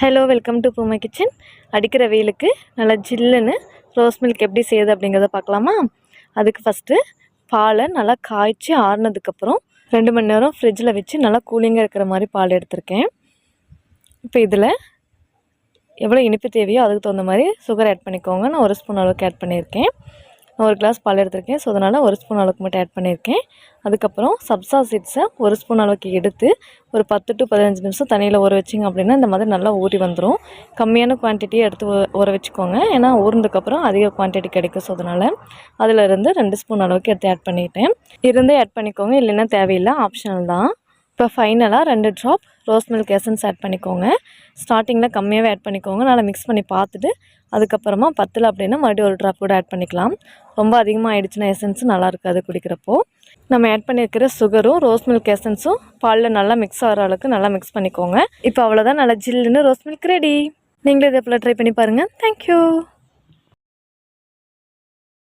Hello welcome to Poomai kitchen அடிக்கிற வெயிலுக்கு நல்லா ஜில்லுன்னு ரோஸ் மில்க் எப்படி செய்யுது அப்படிங்கிறத பார்க்கலாமா? அதுக்கு ஃபஸ்ட்டு பாலை நல்லா காய்ச்சி ஆறுனதுக்கப்புறம் ரெண்டு மணி நேரம் ஃப்ரிட்ஜில் வச்சு நல்லா கூலிங்காக இருக்கிற மாதிரி பால் எடுத்திருக்கேன். இப்போ இதில் எவ்வளோ இனிப்பு தேவையோ அதுக்கு தகுந்த மாதிரி சுகர் ஆட் பண்ணிக்கோங்க. நான் ஒரு ஸ்பூன் அளவுக்கு ஆட் பண்ணியிருக்கேன். நான் ஒரு கிளாஸ் பால் எடுத்திருக்கேன். ஸோ அதனால் ஒரு ஸ்பூன் அளவுக்கு மட்டும் ஆட் பண்ணியிருக்கேன். அதுக்கப்புறம் சப்ஸா சீட்ஸை ஒரு ஸ்பூன் அளவுக்கு எடுத்து ஒரு பத்து டு பதினஞ்சு நிமிஷம் தண்ணியில் ஊற வச்சிங்க அப்படின்னா இந்த மாதிரி நல்லா ஊறி வந்துடும் கம்மியான குவான்டிட்டியை எடுத்து ஊற வச்சுக்கோங்க. ஏன்னா ஊர்ந்ததுக்கப்புறம் அதிக குவான்டிட்டி கிடைக்கும். ஸோ அதனால் அதில் இருந்து ரெண்டு ஸ்பூன் அளவுக்கு எடுத்து ஆட் பண்ணிட்டேன். இருந்தே ஆட் பண்ணிக்கோங்க. இல்லைன்னா தேவையில்லை. ஆப்ஷனல் தான். இப்போ ஃபைனலாக ரெண்டு drop rose milk essence add பண்ணிக்கோங்க. ஸ்டார்டிங்கில் கம்மியாகவே ஆட் பண்ணிக்கோங்க. நல்லா மிக்ஸ் பண்ணி பார்த்துட்டு அதுக்கப்புறமா பத்தில் அப்படின்னா மறுபடியும் ஒரு ட்ராப் கூட ஆட் பண்ணிக்கலாம். ரொம்ப அதிகமாக ஆயிடுச்சுன்னா எசன்ஸ் நல்லா இருக்காது குடிக்கிறப்போ. நம்ம ஆட் பண்ணியிருக்கிற சுகரும் ரோஸ் மில்க் எசன்ஸும் பாலில் நல்லா மிக்ஸ் ஆகிற அளவுக்கு நல்லா மிக்ஸ் பண்ணிக்கோங்க. இப்போ அவ்வளோதான் நல்லா ஜில்லுன்னு ரோஸ் மில்க் ரெடி நீங்களும் இதே போல் ட்ரை பண்ணி பாருங்கள் தேங்க்யூ